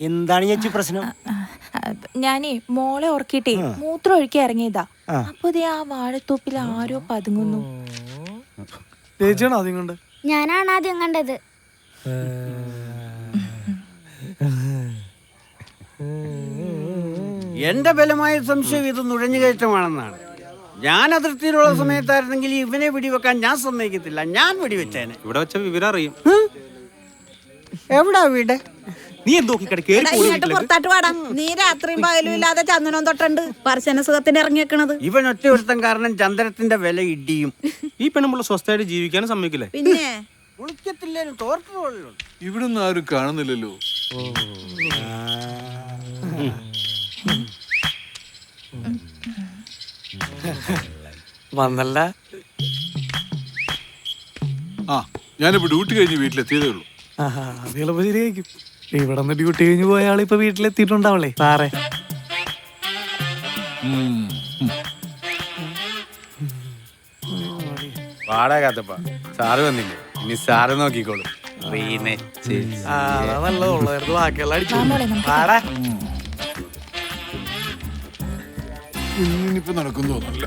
എന്താണ് ചേച്ചി പ്രശ്നം? ഞാനേ മോളെ ഓർക്കിട്ടേ മൂത്രം ഒഴുക്കി ഇറങ്ങിയതാ. അപ്പൊ ദേ ആ വാഴത്തോപ്പിൽ ആരോ പതുങ്ങുന്നു. ചേച്ചിയാണോ ആദ്യം കൊണ്ട് ഞാനാണ് ആദ്യം കണ്ടത്. എന്റെ ബലമായ സംശയം ഇത് നുഴഞ്ഞുകയറ്റമാണെന്നാണ് ഞാൻ അതിർത്തിയിലുള്ള സമയത്തായിരുന്നെങ്കിൽ ഇവനെ വെടിവെക്കാൻ ഞാൻ സമ്മതിക്കത്തില്ല. ഞാൻ വെടിവെച്ചേനെ ഇവിടെ വെച്ച വിവരം അറിയും. എവിടാ വീട്? നീ എന്തോക്കി പുറത്താട്ട് വാടാ. നീ രാത്രിയും പകലും ഇല്ലാതെ ചന്ദനം തൊട്ടുണ്ട്. പർശന സുഖത്തിന് ഇറങ്ങിയേക്കണത് ഇവൻ ഒറ്റ ഒരുത്തം കാരണം ചന്ദ്രത്തിന്റെ വില ഇടിയും. ഈ പെണ്ണുമ്പോൾ സ്വസ്ഥമായിട്ട് ജീവിക്കാനും സമ്മതിക്കില്ലേ? പിന്നെ? ഇവിടുന്ന് ആരും കാണുന്നില്ലല്ലോ. വന്നല്ല. ആ ഞാനിപ്പോ ഡ്യൂട്ടി കഴിഞ്ഞ് വീട്ടിലെത്തിയതേ ഉള്ളൂ. ആഹാ, ശരിയായിരിക്കും ഇവിടെ നിന്ന് ഡ്യൂട്ടി കഴിഞ്ഞ് പോയ ആൾ ഇപ്പൊ വീട്ടിലെത്തിയിട്ടുണ്ടാവളേ സാറേ. കാത്തപ്പ. സാറ് വന്നില്ലേ? ഇനി സാറ് നോക്കിക്കോളൂ. നല്ലതുള്ളായിരുന്നു ബാക്കിയെല്ലാം അടിച്ചു മോളെ നമുക്ക് പാടാ ഇന്നിപ്പോ നടക്കും തോന്നല്ല